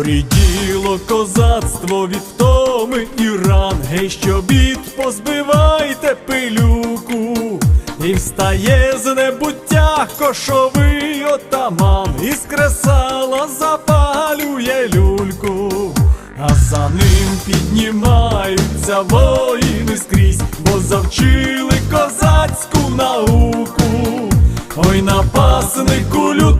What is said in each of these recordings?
Поріділо козацтво від втоми і ран, гей, що бід позбивайте пилюку, і встає з небуття кошовий отаман, із кресала запалює люльку, а за ним піднімаються воїни скрізь, бо завчили козацьку науку. Ой, напаснику лютий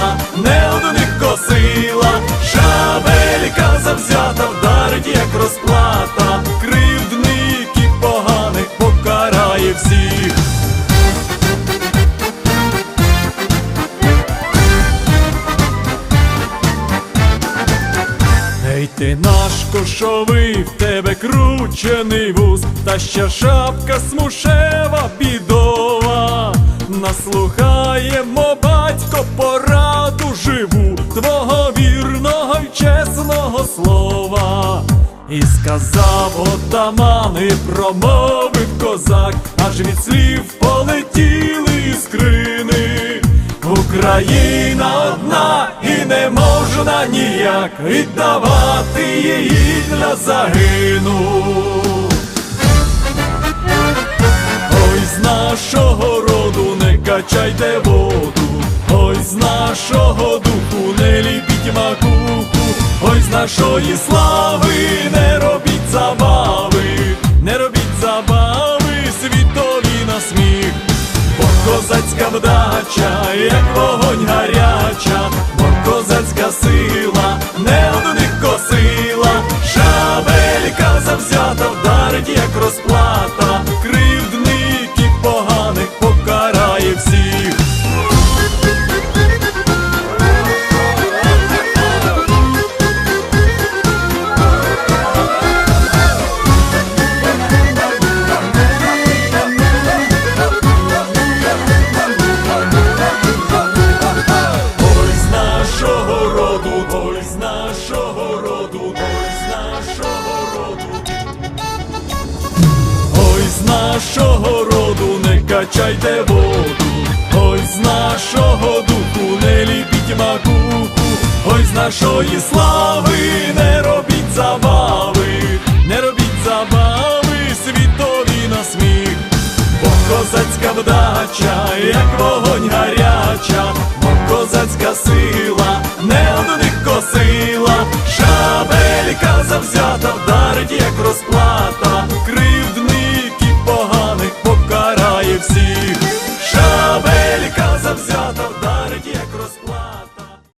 розплата, кривдників поганих покарає всіх. Ей ти наш кошовий, в тебе кручений вуз, та ще шапка смушева бідова. Наслухаємо, батько, пораду живу, твого вірного й чесного слова. І сказав отаман, і промовив козак, аж від слів полетіли іскрини. Україна одна і не можна ніяк віддавати її для загину. Ой, з нашого роду не качайте воду, ой, з нашого нашої слави. Не робіть забави, не робіть забави, світові на сміх. Бо козацька вдача, як вогонь гаряча, бо козацька сила не одних косила, шабелька завзята вдарить, як розплата, нашого роду не качайте воду, ой, з нашого духу не ліпіть макуху, ой, з нашої слави не робіть забави, не робіть забави, світові на сміх. Бо козацька вдача, як вогонь гаряча, бо козацька сила не одних косила, шабелька завзята вдарить, як розплата,